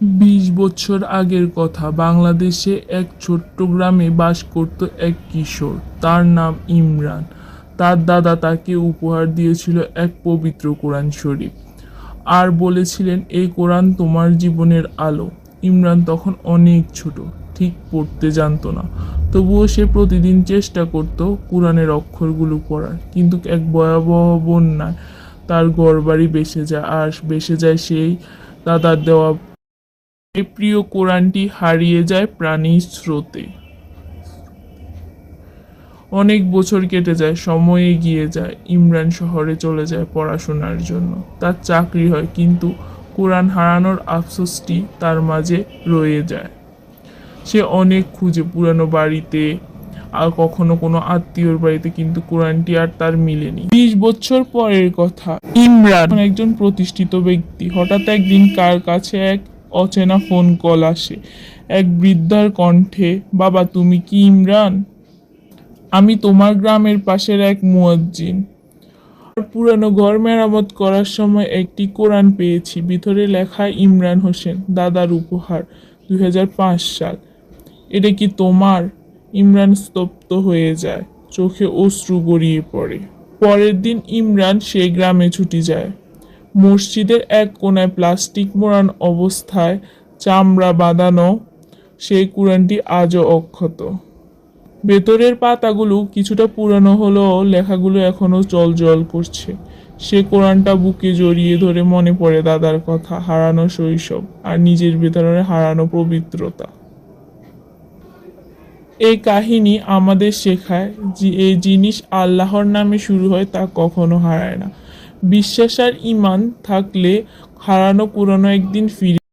বিশ বছর আগের কথা। বাংলাদেশে এক ছোট্ট গ্রামে বাস করত এক কিশোর। তার নাম ইমরান। তার দাদা তাকে উপহার দিয়েছিল এক পবিত্র কোরআন শরীফ। আর বলেছিলেন, এই কোরআন তোমার জীবনের আলো। ইমরান তখন অনেক ছোট, ঠিক পড়তে জানতো না। তবুও সে প্রতিদিন চেষ্টা করত কোরআনের অক্ষরগুলো পড়ার। কিন্তু এক ভয়াবহ বন্যায় তার ঘরবাড়ি বেসে যায়। আর বেসে যায় সেই দাদার দেওয়া প্রিয় কোরআনটি হারিয়ে যায় প্রাণীর স্রোতে। অনেক বছর কেটে যায়, সময় এগিয়ে যায়, ইমরান শহরে চলে যায় পড়াশোনার জন্য। তার চাকরি হয়, কিন্তু কোরআন হারানোর আফসোসটি তার মাঝে রয়ে যায়। সে অনেক খুঁজে, পুরানো বাড়িতে, আর কখনো কোনো আত্মীয়র বাড়িতে, কিন্তু কোরআনটি আর তার মিলেনি। বিশ বছর পরের কথা, ইমরান একজন প্রতিষ্ঠিত ব্যক্তি। হঠাৎ একদিন কার কাছে এক অচেনা ফোন কল আসে। এক বৃদ্ধার কণ্ঠে, বাবা, তুমি কি ইমরান? আমি তোমার গ্রামের পাশের এক মুয়াজ্জিন। পুরানো ঘর মেরামত করার সময় একটি কোরআন পেয়েছি। ভিতরে লেখা, ইমরান হোসেন, দাদার উপহার, দুই হাজার পাঁচ সাল। এটা কি তোমার? ইমরান স্তব্ধ হয়ে যায়। চোখে অশ্রু গড়িয়ে পড়ে। পরের দিন ইমরান সেই গ্রামে ছুটি যায়। মসজিদের এক কোনায় প্লাস্টিক মোড়ান অবস্থায় চামড়া বাঁধানো, সেই কোরআনটি আজও অক্ষত। ভেতরের পাতাগুলো কিছুটা পুরানো হলেও লেখাগুলো এখনও জল জল করছে। সে কোরআনটা বুকে জড়িয়ে ধরে মনে পড়ে দাদার কথা, হারানো শৈশব আর নিজের ভেতরে হারানো পবিত্রতা। এই কাহিনী আমাদের শেখায় যে এই জিনিস আল্লাহর নামে শুরু হয় তা কখনো হারায় না। বিশ্বাস আর ইমান থাকলে হারানো পুরনো একদিন ফিরে